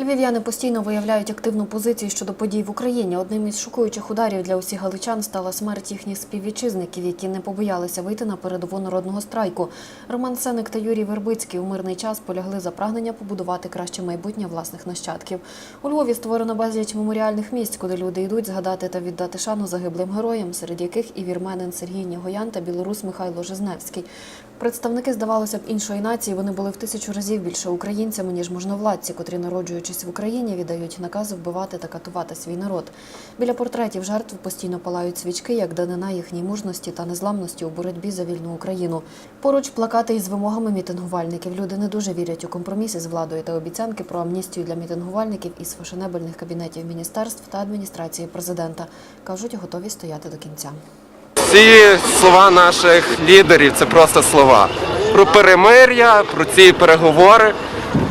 Львів'яни постійно виявляють активну позицію щодо подій в Україні. Одним із шокуючих ударів для усіх галичан стала смерть їхніх співвітчизників, які не побоялися вийти на передову народного страйку. Роман Сеник та Юрій Вербицький у мирний час полягли за прагнення побудувати краще майбутнє власних нащадків. У Львові створено безліч меморіальних місць, куди люди йдуть згадати та віддати шану загиблим героям, серед яких і вірменин Сергій Нігоян та білорус Михайло Жизневський. Представники, здавалося б, іншої нації вони були в тисячу разів більше українцями, ніж можновладці, котрі, народжуючись в Україні, віддають накази вбивати та катувати свій народ. Біля портретів жертв постійно палають свічки, як данина їхній мужності та незламності у боротьбі за вільну Україну. Поруч плакати із вимогами мітингувальників. Люди не дуже вірять у компроміси з владою та обіцянки про амністію для мітингувальників із фешенебельних кабінетів міністерств та адміністрації президента. кажуть, готові стояти до кінця. Всі слова наших лідерів це просто слова. Про перемир'я, про ці переговори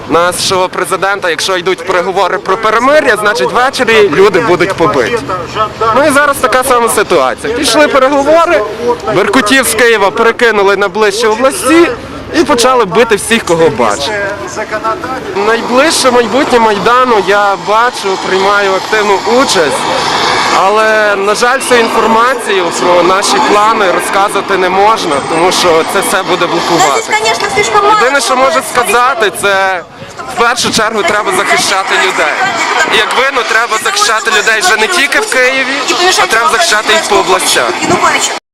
нашого президента. Якщо йдуть переговори про перемир'я, значить ввечері люди будуть побиті. Ну і зараз така сама ситуація. Пішли переговори, Беркутів з Києва перекинули на ближчі області і почали бити всіх, кого бачать. Найближче майбутнє Майдану я бачу, приймаю активну участь. Але, на жаль, всю інформацію про наші плани розказувати не можна, тому що це все буде блокувати. Єдине, що можу сказати, це в першу чергу треба захищати людей. І як видно, треба захищати людей вже не тільки в Києві, а треба захищати їх по областях.